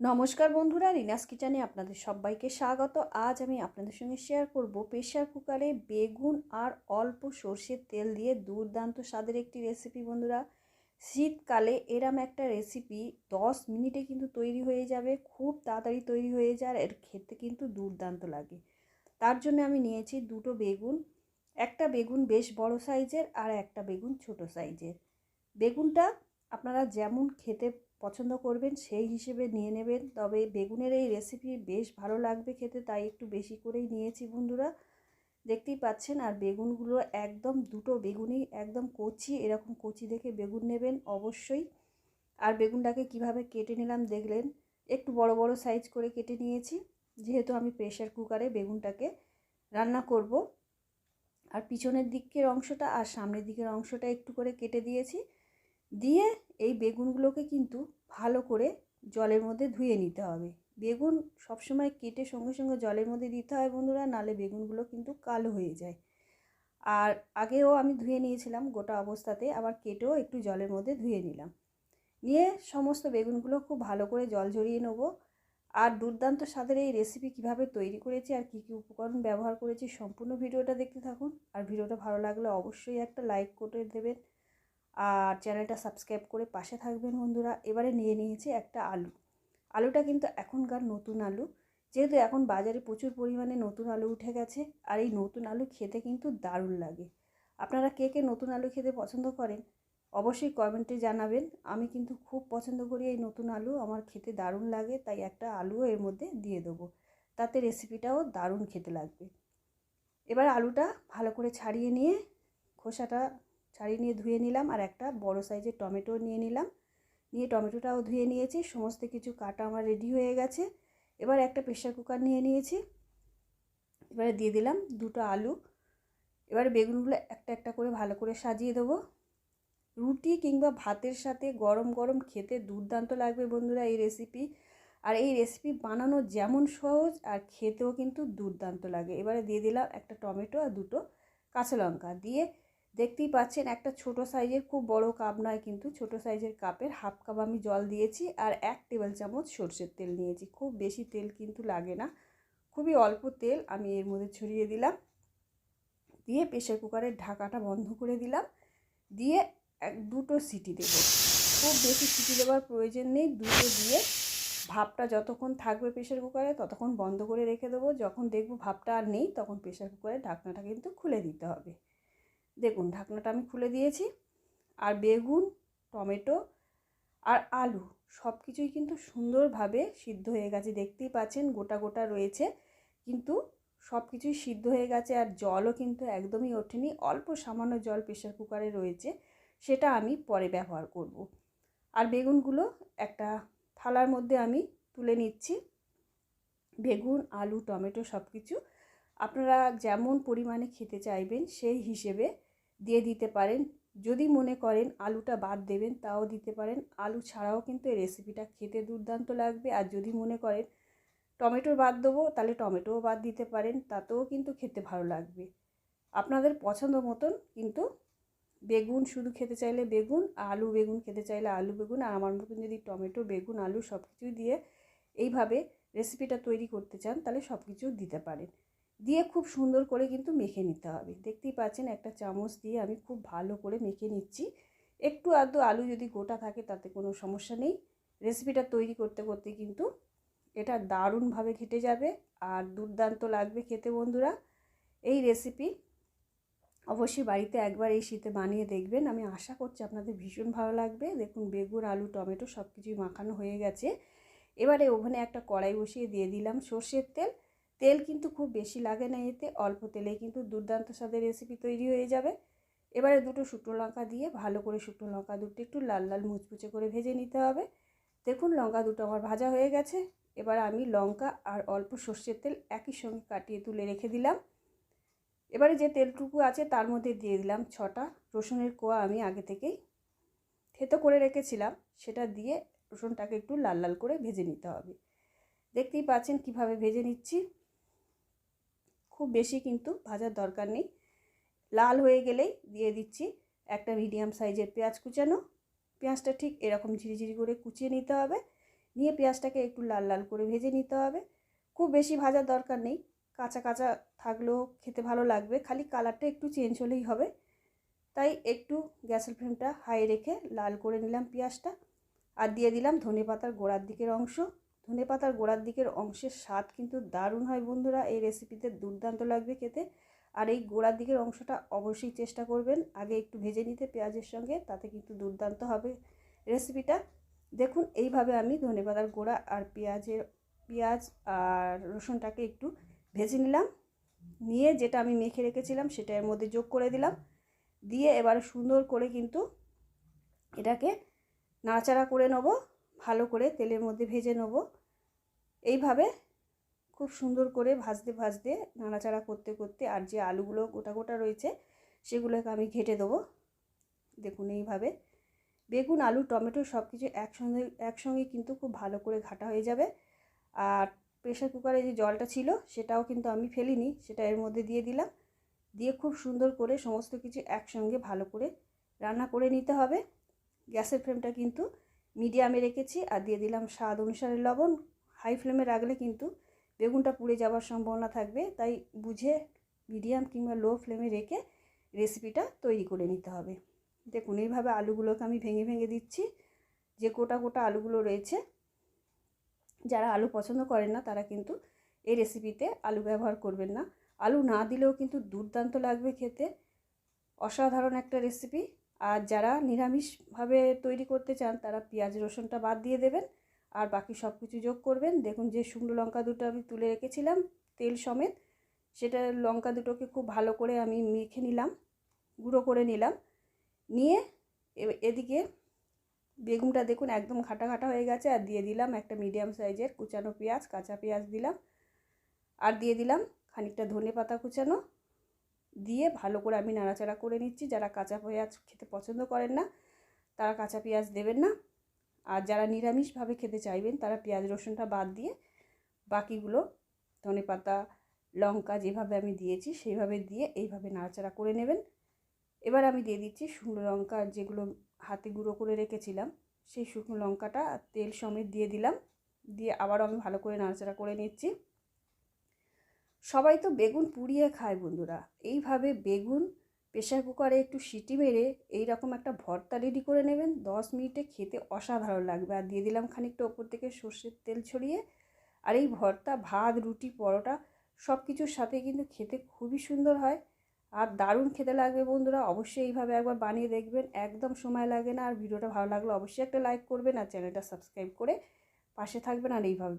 নমস্কার বন্ধুরা, রিনাস কিচেনে আপনাদের সবাইকে স্বাগত। আজ আমি আপনাদের সঙ্গে শেয়ার করব প্রেশার কুকারে বেগুন আর অল্প সর্ষের তেল দিয়ে দুর্দান্ত স্বাদের একটি রেসিপি বন্ধুরা। শীতকালে এরম একটা রেসিপি দশ মিনিটে কিন্তু তৈরি হয়ে যাবে, খুব তাড়াতাড়ি তৈরি হয়ে যায় আর এর খেতে কিন্তু দুর্দান্ত লাগে। তার জন্য আমি নিয়েছি দুটো বেগুন, একটা বেগুন বেশ বড় সাইজের আর একটা বেগুন ছোট সাইজের বেগুনটা আপনারা যেমন খেতে পছন্দ করবেন, সেই হিসেবে নিয়ে নেবেন। তবে বেগুনের এই রেসিপি বেশ ভালো লাগবে খেতে, তাই একটু বেশি করেই নিয়েছি বন্ধুরা। দেখতেই পাচ্ছেন, আর বেগুনগুলো একদম দুটো বেগুনই, একদম কচি, এরকম কচি দেখে বেগুন নেবেন অবশ্যই। আর বেগুনটাকে কীভাবে কেটে নিলাম দেখলেন, একটু বড় বড় সাইজ করে কেটে নিয়েছি। যেহেতু আমি প্রেশার কুকারে বেগুনটাকে রান্না করব। আর পিছনের দিকের অংশটা আর সামনের দিকের অংশটা একটু করে কেটে দিয়েছি। দিয়ে এই বেগুনগুলোকে কিন্তু ভালো করে জলের মধ্যে ধুয়ে নিতে হবে। বেগুন সবসময় কেটে সঙ্গে সঙ্গে জলের মধ্যে দিতে হয় বন্ধুরা, নালে বেগুনগুলো কিন্তু কালো হয়ে যায়। আর আগেও আমি ধুয়ে নিয়েছিলাম গোটা অবস্থাতে, আবার কেটেও একটু জলের মধ্যে ধুয়ে নিলাম। নিয়ে সমস্ত বেগুনগুলো খুব ভালো করে জল ঝরিয়ে নেব। আর দুর্দান্ত স্বাদের এই রেসিপি কীভাবে তৈরি করেছি আর কী কী উপকরণ ব্যবহার করেছি সম্পূর্ণ ভিডিওটা দেখতে থাকুন। আর ভিডিওটা ভালো লাগলে অবশ্যই একটা লাইক করে দেবেন। আর চ্যানেলটা সাবস্ক্রাইব করে পাশে থাকবেন বন্ধুরা। এবারে নিয়ে নিয়েছি একটা আলু। আলুটা কিন্তু এখনকার নতুন আলু। যেহেতু এখন বাজারে প্রচুর পরিমাণে নতুন আলু উঠে গেছে, আর এই নতুন আলু খেতে কিন্তু দারুণ লাগে। আপনারা কে কে নতুন আলু খেতে পছন্দ করেন, অবশ্যই কমেন্টে জানাবেন। আমি কিন্তু খুব পছন্দ করি এই নতুন আলু, আমার খেতে দারুণ লাগে, তাই একটা আলুও এর মধ্যে দিয়ে দেবো। তাতে রেসিপিটাও দারুণ খেতে লাগবে। এবার আলুটা ভালো করে ছাড়িয়ে নিয়ে খোসাটা ছাড়িয়ে নিয়ে ধুয়ে নিলাম আর একটা বড় সাইজের টমেটো নিয়ে নিলাম। নিয়ে টমেটোটাও ধুয়ে নিয়েছি, সমস্ত কিছু কাটা আমার রেডি হয়ে গেছে। এবার একটা প্রেশার কুকার নিয়ে নিয়েছি। এবারে দিয়ে দিলাম দুটো আলু। এবারে বেগুনগুলো একটা একটা করে ভালো করে সাজিয়ে দেবো। রুটি কিংবা ভাতের সাথে গরম গরম খেতে দুর্দান্ত লাগবে বন্ধুরা এই রেসিপি আর এই রেসিপি বানানো যেমন সহজ আর খেতেও কিন্তু দুর্দান্ত লাগে। এবারে দিয়ে দিলাম একটা টমেটো আর দুটো কাঁচা লঙ্কা। দিয়ে দেখতেই পাচ্ছেন একটা ছোট সাইজের খুব বড় কাপ নয় কিন্তু ছোট সাইজের কাপের হাফ কাপ আমি জল দিয়েছি আর এক টেবিল চামচ সর্ষের তেল নিয়েছি। খুব বেশি তেল কিন্তু লাগে না। খুবই অল্প তেল আমি এর মধ্যে ছড়িয়ে দিলাম। দিয়ে প্রেশার কুকারের ঢাকাটা বন্ধ করে দিলাম। দিয়ে এক দুটো সিটি দেব। খুব বেশি সিটি দেওয়ার প্রয়োজন নেই। দুটো দিয়ে ভাপটা যতক্ষণ থাকবে প্রেশার কুকারে ততক্ষণ বন্ধ করে রেখে দেবো। যখন দেখব ভাপটা আর নেই তখন প্রেশার কুকারের ঢাকনাটা কিন্তু খুলে দিতে হবে। দেখুন, ঢাকনাটা আমি খুলে দিয়েছি। আর বেগুন, টমেটো আর আলু সব কিছুই কিন্তু সুন্দরভাবে সিদ্ধ হয়ে গেছে। দেখতেই পাচ্ছেন, গোটা গোটা রয়েছে। কিন্তু সব কিছুই সিদ্ধ হয়ে গেছে আর জলও কিন্তু একদমই ওঠেনি। অল্প সামান্য জল প্রেশার কুকারে রয়েছে। সেটা আমি পরে ব্যবহার করব। আর বেগুনগুলো একটা থালার মধ্যে আমি তুলে নিচ্ছি। বেগুন, আলু, টমেটো সব কিছু আপনারা যেমন পরিমাণে খেতে চাইবেন সেই হিসেবে দিয়ে দিতে পারেন। যদি মনে করেন আলুটা বাদ দেবেন, তাও দিতে পারেন। আলু ছাড়াও কিন্তু এই রেসিপিটা খেতে দুর্দান্ত লাগবে। আর যদি মনে করেন টমেটোর বাদ দেবো, তাহলে টমেটোও বাদ দিতে পারেন। তাতেও কিন্তু খেতে ভালো লাগবে। আপনাদের পছন্দ মতন কিন্তু বেগুন, শুধু খেতে চাইলে বেগুন, আলু বেগুন, খেতে চাইলে আলু বেগুন। আর আমার মতন যদি টমেটো, বেগুন, আলু সব কিছুই দিয়ে এইভাবে রেসিপিটা তৈরি করতে চান, তাহলে সব কিছু দিতে পারেন। দিয়ে খুব সুন্দর করে কিন্তু মেখে নিতে হবে। দেখতেই পাচ্ছেন একটা চামচ দিয়ে আমি খুব ভালো করে মেখে নিচ্ছি। একটু আধটু আলু যদি গোটা থাকে তাতে কোনো সমস্যা নেই। রেসিপিটা তৈরি করতে করতে কিন্তু এটা দারুণভাবে ঘেটে যাবে আর দুর্দান্ত লাগবে খেতে বন্ধুরা। এই রেসিপি অবশ্যই বাড়িতে একবার এই শীতে বানিয়ে দেখবেন। আমি আশা করছি আপনাদের ভীষণ ভালো লাগবে। দেখুন বেগুন, আলু, টমেটো সব কিছুই মাখানো হয়ে গেছে। এবারে ওভেনে একটা কড়াই বসিয়ে দিয়ে দিলাম সর্ষের তেল। তেল কিন্তু খুব বেশি লাগে না এতে, অল্প তেলে কিন্তু দুর্দান্ত স্বাদের রেসিপি তৈরি হয়ে যাবে। এবারে দুটো শুকনো লঙ্কা দিয়ে ভালো করে শুকনো লঙ্কা দুটো একটু লাল লাল মুচমুচে করে ভেজে নিতে হবে। দেখুন লঙ্কা দুটো আমার ভাজা হয়ে গেছে। এবার আমি লঙ্কা আর অল্প সর্ষের তেল একই সঙ্গে কাটিয়ে তুলে রেখে দিলাম। এবারে যে তেলটুকু আছে তার মধ্যে দিয়ে দিলাম ছটা রসুনের কোয়া আমি আগে থেকেই থেতো করে রেখেছিলাম। সেটা দিয়ে রসুনটাকে একটু লাল লাল করে ভেজে নিতে হবে। দেখতেই পাচ্ছেন কীভাবে ভেজে নিচ্ছি। খুব বেশি কিন্তু ভাজার দরকার নেই। লাল হয়ে গেলেই দিয়ে দিচ্ছি একটা মিডিয়াম সাইজের পেঁয়াজ কুচানো। পেঁয়াজটা ঠিক এরকম ঝিরিঝিরি করে কুচিয়ে নিতে হবে। নিয়ে পেঁয়াজটাকে একটু লাল লাল করে ভেজে নিতে হবে। খুব বেশি ভাজার দরকার নেই। কাঁচা কাঁচা থাকলেও খেতে ভালো লাগবে। খালি কালারটা একটু চেঞ্জ হলেই হবে। তাই একটু গ্যাসের ফ্লেমটা হাই রেখে লাল করে নিলাম পেঁয়াজটা। আর দিয়ে দিলাম ধনে পাতার গোড়ার দিকের অংশ। ধনে পাতার গোড়ার দিকের অংশের স্বাদ কিন্তু দারুণ হয় বন্ধুরা। এই রেসিপিতে দুর্দান্ত লাগবে খেতে। আর এই গোড়ার দিকের অংশটা অবশ্যই চেষ্টা করবেন। আগে একটু ভেজে নিতে পেঁয়াজের সঙ্গে, তাতে কিন্তু দুর্দান্ত হবে রেসিপিটা দেখুন, এইভাবে আমি ধনে পাতার গোড়া আর পেঁয়াজের, পেঁয়াজ আর রসুনটাকে একটু ভেজে নিলাম। নিয়ে যেটা আমি মেখে রেখেছিলাম, সেটা এর মধ্যে যোগ করে দিলাম। দিয়ে এবার সুন্দর করে কিন্তু এটাকে নাড়াচাড়া করে নেব। ভালো করে তেলের মধ্যে ভেজে নেব। এইভাবে খুব সুন্দর করে ভাজতে ভাজতে, নাড়াচাড়া করতে করতে আর যে আলুগুলো গোটা গোটা রয়েছে সেগুলোকে আমি ঘেটে দেবো। দেখুন এইভাবে। বেগুন, আলু, টমেটো সব কিছু একসঙ্গে একসঙ্গে কিন্তু খুব ভালো করে ঘাটা হয়ে যাবে। আর প্রেশার কুকারে যে জলটা ছিল সেটাও কিন্তু আমি ফেলিনি, সেটা এর মধ্যে দিয়ে দিলাম। দিয়ে খুব সুন্দর করে সমস্ত কিছু একসঙ্গে ভালো করে রান্না করে নিতে হবে। গ্যাসের ফ্লেমটা কিন্তু মিডিয়ামে রেখেছি আর দিয়ে দিলাম স্বাদ অনুসারে লবণ হাই ফ্লেমে রাখলে কিন্তু বেগুনটা পুড়ে যাওয়ার সম্ভাবনা থাকবে। তাই বুঝে মিডিয়াম কিংবা লো ফ্লেমে রেখে রেসিপিটা তৈরি করে নিতে হবে। দেখুন, এইভাবে আলুগুলোকে আমি ভেঙে ভেঙে দিচ্ছি। যে গোটা গোটা আলুগুলো রয়েছে, যারা আলু পছন্দ করেন না, তারা কিন্তু এই রেসিপিতে আলু ব্যবহার করবেন না। আলু না দিলেও কিন্তু দুর্দান্ত লাগবে খেতে। অসাধারণ একটা রেসিপি। আর যারা নিরামিষভাবে তৈরি করতে চান, তারা পেঁয়াজ, রসুনটা বাদ দিয়ে দেবেন। আর বাকি সব কিছু যোগ করবেন। দেখুন যে শুকনো লঙ্কা দুটো আমি তুলে রেখেছিলাম, তেল সমেত। সেটা লঙ্কা দুটোকে খুব ভালো করে আমি মেখে নিলাম, গুঁড়ো করে নিলাম। নিয়ে এদিকে বেগুনটা দেখুন একদম ঘাটা ঘাটা হয়ে গেছে। আর দিয়ে দিলাম একটা মিডিয়াম সাইজের কুচানো পেঁয়াজ, কাঁচা পেঁয়াজ দিলাম। আর দিয়ে দিলাম খানিকটা ধনে পাতা কুচানো। দিয়ে ভালো করে আমি নাড়াচাড়া করে নিচ্ছি। যারা কাঁচা পেঁয়াজ খেতে পছন্দ করেন না, তারা কাঁচা পেঁয়াজ দেবেন না। আর যারা নিরামিষভাবে খেতে চাইবেন, তারা পেঁয়াজ রসুনটা বাদ দিয়ে বাকিগুলো ধনে পাতা, লঙ্কা যেভাবে আমি দিয়েছি সেইভাবে দিয়ে এইভাবে নাড়াচাড়া করে নেবেন। এবার আমি দিয়ে দিচ্ছি শুকনো লঙ্কা যেগুলো হাতে গুঁড়ো করে রেখেছিলাম, সেই শুকনো লঙ্কাটা তেল সমেত দিয়ে দিলাম। দিয়ে আবারও আমি ভালো করে নাড়াচাড়া করে নিচ্ছি। সবাই তো বেগুন পুড়িয়ে খায় বন্ধুরা। এইভাবে বেগুন প্রেশার কুকারে একটু সিটি মেরে এই রকম একটা ভর্তা রেডি করে নেবেন। দশ মিনিটে খেতে অসাধারণ লাগবে। আর দিয়ে দিলাম খানিকটা ওপর থেকে সর্ষের তেল ছড়িয়ে। আর এই ভর্তা, ভাত, রুটি, পরোটা সব কিছুর সাথে কিন্তু খেতে খুবই সুন্দর হয়। আর দারুণ খেতে লাগবে বন্ধুরা। অবশ্যই এইভাবে একবার বানিয়ে দেখবেন। একদম সময় লাগে না। আর ভিডিওটা ভালো লাগলে অবশ্যই একটা লাইক করবেন। আর চ্যানেলটা সাবস্ক্রাইব করে পাশে থাকবেন। আর এইভাবে